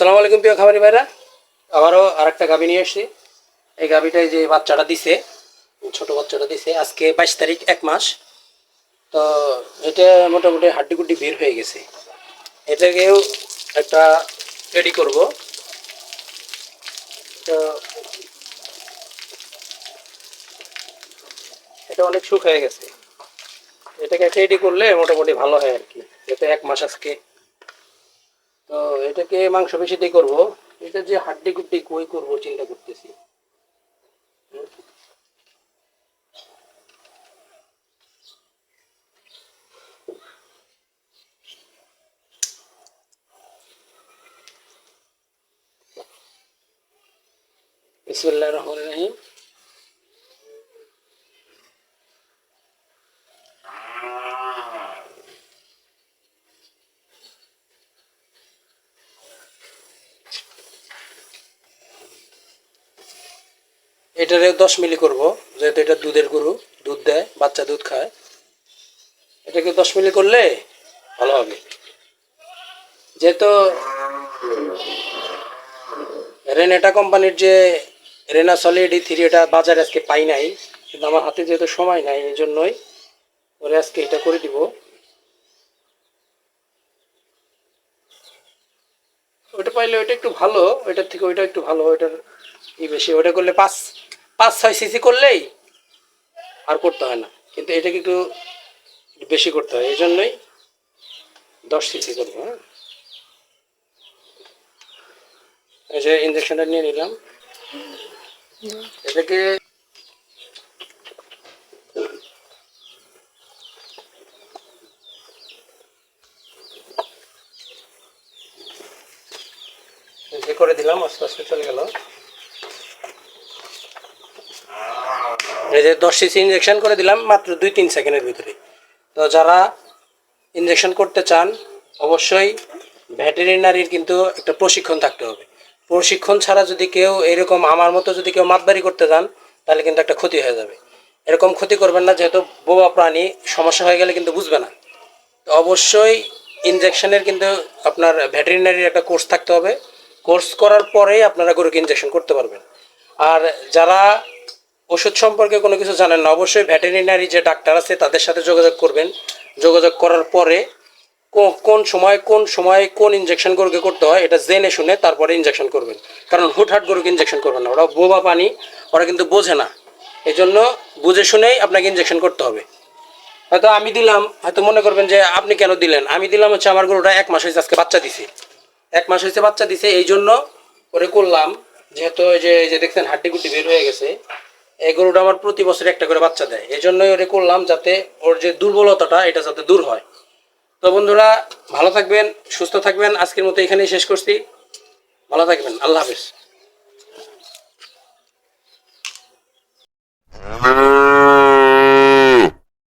আসসালামু আলাইকুম প্রিয় খামারি ভাইরা। আবারও আরেকটা গাভি নিয়ে এসেছি এই গাভিটাই যে বাচ্চাটা দিছে, ছোট বাচ্চাটা দিছে, আজকে বাইশ তারিখ, এক মাস। তো এটা মোটামুটি হাড্ডি গুড্ডি বের হয়ে গেছে। এটাকেও একটা রেডি করব। তো এটা অনেক সুখ হয়ে গেছে। এটাকে রেডি করলে মোটামুটি ভালো হয় আর কি। এটা এক মাস আজকে তো এটাকে মাংস দিয়ে করব এটা যে হাড্ডি গুড্ডি কই করব চিন্তা করতেছি। বিসমিল্লাহ রহমান রহিম এটারে দশ মিলি করব, যেহেতু এটা দুধের গরু, দুধ দেয়, বাচ্চা দুধ খায়। এটাকে দশ মিলি করলে ভালো হবে। যেহেতু রেনেটা কোম্পানির যে রেনা সলিড থ্রি, এটা বাজারে আজকে পাই নাই, কিন্তু আমার হাতে যেহেতু সময় নাই, এই জন্যই ওরে আজকে এটা করে দিব। ওটা পাইলে ওইটা একটু ভালো, ওইটার থেকে ওইটা একটু ভালো, ওইটার ই বেশি ওটা করলে পাঁচ পাঁচ ছয় সিসি করলেই আর করতে হয় না। কিন্তু এটাকে একটু বেশি করতে হয় এই জন্যই দশ সিসি করব হ্যাঁ। এই যে ইঞ্জেকশনটা নিয়ে নিলাম। এটাকে করে দিলাম, আস্তে আস্তে চলে গেল। এই যে দশ সিসি ইঞ্জেকশন করে দিলাম, মাত্র দুই তিন সেকেন্ডের ভিতরে তো যারা ইঞ্জেকশন করতে চান, অবশ্যই ভেটেরিনারির কিন্তু একটা প্রশিক্ষণ থাকতে হবে। প্রশিক্ষণ ছাড়া যদি কেউ এরকম আমার মতো যদি কেউ মাতবাড়ি করতে যান, তাহলে কিন্তু একটা ক্ষতি হয়ে যাবে। এরকম ক্ষতি করবেন না, যেহেতু বোবা প্রাণী, সমস্যা হয়ে গেলে কিন্তু বুঝবে না। তো অবশ্যই ইনজেকশনের কিন্তু আপনার ভেটেরিনারির একটা কোর্স থাকতে হবে। কোর্স করার পরেই আপনারা গরুকে ইনজেকশন করতে পারবেন। আর যারা ওষুধ সম্পর্কে কোনো কিছু জানেন না। অবশ্যই ভেটেরিনারি যে ডাক্তার আছে, তাদের সাথে যোগাযোগ করবেন। যোগাযোগ করার পরে কোন সময় কোন সময় কোন ইনজেকশন গরুকে করতে হয়, এটা জেনে শুনে তারপরে ইঞ্জেকশন করবেন। কারণ হুটহাট গরুকে ইনজেকশন করবেন না। ওরা বোবা পানি, ওরা কিন্তু বোঝে না। এই জন্য বুঝে শুনেই আপনাকে ইনজেকশন করতে হবে। হয়তো আমি দিলাম, হয়তো মনে করবেন যে আপনি কেন দিলেন? আমি দিলাম হচ্ছে আমার গরুটা এক মাস হয়েছে, আজকে বাচ্চা দিছে। এক মাস হয়েছে বাচ্চা দিছে এই জন্য করে করলাম। যেহেতু যে যে দেখছেন হাড্ডি গুড্ডি বের হয়ে গেছে। এই গরুটা আমার প্রতি বছর একটা করে বাচ্চা দেয়। এই জন্যই ওরে করলাম যাতে ওর যে দুর্বলতাটা, এটা যাতে দূর হয়। তো বন্ধুরা, ভালো থাকবেন, সুস্থ থাকবেন। আজকের মতো এখানেই শেষ করছি। ভালো থাকবেন। আল্লাহ হাফেজ।